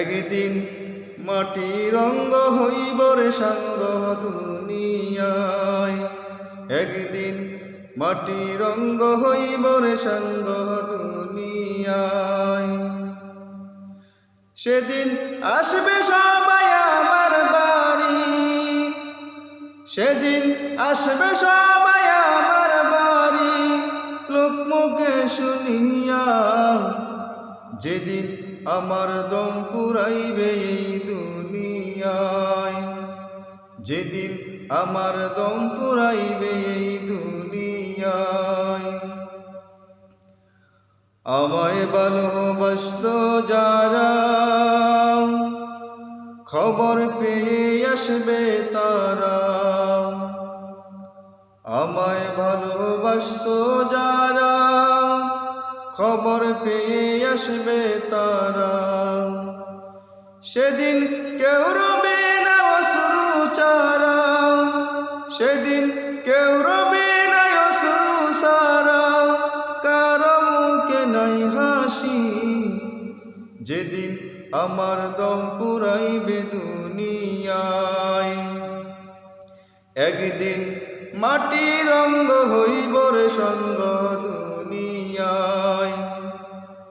একদিন মাটি রঙ্গ হইব রে সাঙ্গ দুনিয়ায়। একদিন মাটি রঙ্গ হইব রে সাঙ্গ দুনিয়ায়। সেদিন আসবে সবাই আমার বাড়ি। সেদিন আসবে সবাই আমার বাড়ি। লোক মুখে শুনিয়া যেদিন আমার দম পুরাইবে এই দুনিয়ায়। যেদিন আমার দম পুরাইবে এই দুনিয়ায়। আমায় ভালোবাসত যারা, খবর পেয়ে আসবে তারা। আমায় ভালোবাসত যারা খবর পেয়ে আসবে তারা। সেদিন কেউ রবে না অশ্রু চারা। সেদিন কেউ রবে না অশ্রু সারা। কারও মুখে নাই হাসি। যেদিন আমার দম পুরাইবে দুনিয়ায়। একদিন মাটি রঙ্গ হইব রে সঙ্গ।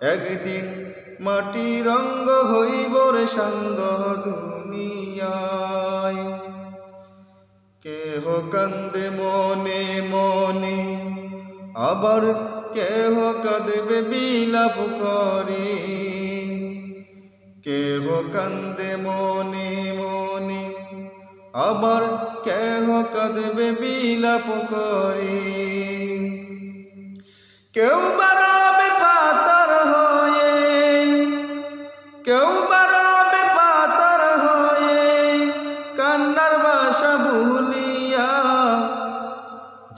একদিন মাটি রঙ্গ হইব রে সঙ্গ দুনিয়ায়। কেহ কান্দে মনে মনে, আবার কেহ কাঁদবে বিলাপ করে কেহ কান্দে মনে মনে, আবার কেহ কাঁদবে বিলাপ করে কেউ বাড়াবে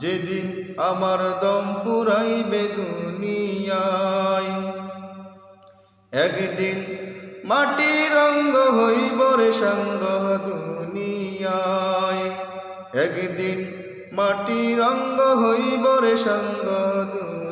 যেদিন আমার দম পুরাইবে দুনিয়ায়, একদিন মাটি রঙ্গ হইব রে সঙ্গ দুনিয়ায়, একদিন মাটি রঙ্গ হইব রে সঙ্গ দুনিয়ায়।